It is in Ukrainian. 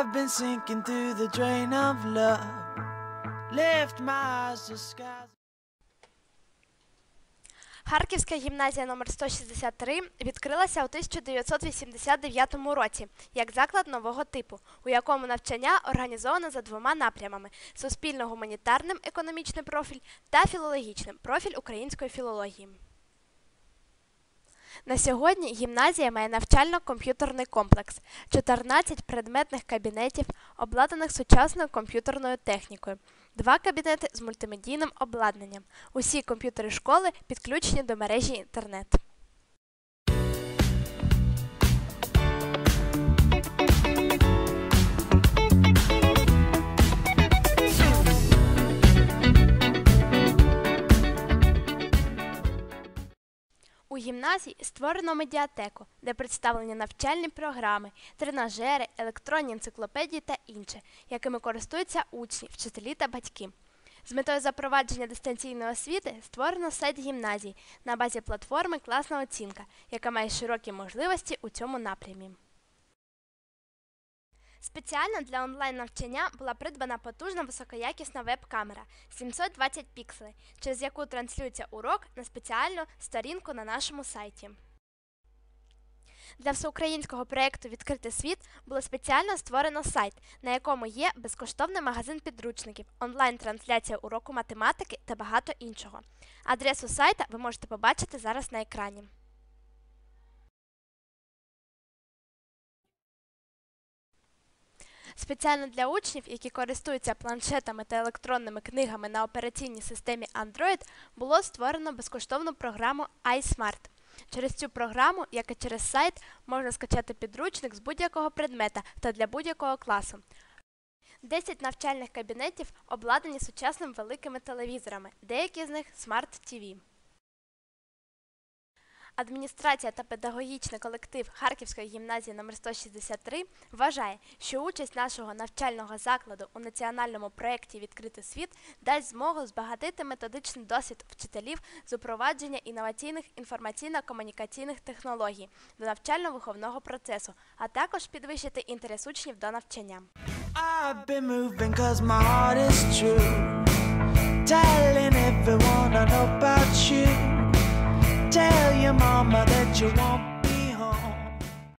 I've been sinking through the drain of love. Lift my eyes to skies. Харківська гімназія номер 163 відкрилася у 1989 році як заклад нового типу, у якому навчання організовано за двома напрямами: суспільно-гуманітарним економічний профіль та філологічним профіль української філології. На сьогодні гімназія має навчально-комп'ютерний комплекс, 14 предметних кабінетів, обладнаних сучасною комп'ютерною технікою, два кабінети з мультимедійним обладнанням. Усі комп'ютери школи підключені до мережі інтернет. У гімназії створено медіатеку, де представлені навчальні програми, тренажери, електронні енциклопедії та інше, якими користуються учні, вчителі та батьки. З метою запровадження дистанційної освіти створено сайт гімназії на базі платформи Класна оцінка, яка має широкі можливості у цьому напрямі. Спеціально для онлайн-навчання була придбана потужна високоякісна веб-камера 720 пікселей, через яку транслюється урок на спеціальну сторінку на нашому сайті. Для всеукраїнського проєкту Відкритий світ було спеціально створено сайт, на якому є безкоштовний магазин підручників, онлайн-трансляція уроку математики та багато іншого. Адресу сайта ви можете побачити зараз на екрані. Спеціально для учнів, які користуються планшетами та електронними книгами на операційній системі Android, було створено безкоштовну програму iSmart. Через цю програму, як і через сайт, можна скачати підручник з будь-якого предмета та для будь-якого класу. 10 навчальних кабінетів обладнані сучасними великими телевізорами, деякі з них TV. Адміністрація та педагогічний колектив Харківської гімназії номер 163 вважає, що участь нашого навчального закладу у національному проєкті Відкритий світ дасть змогу збагатити методичний досвід вчителів з упровадження інноваційних інформаційно-комунікаційних технологій до навчально-виховного процесу, а також підвищити інтерес учнів до навчання. I've been moving. Telling everyone I know you want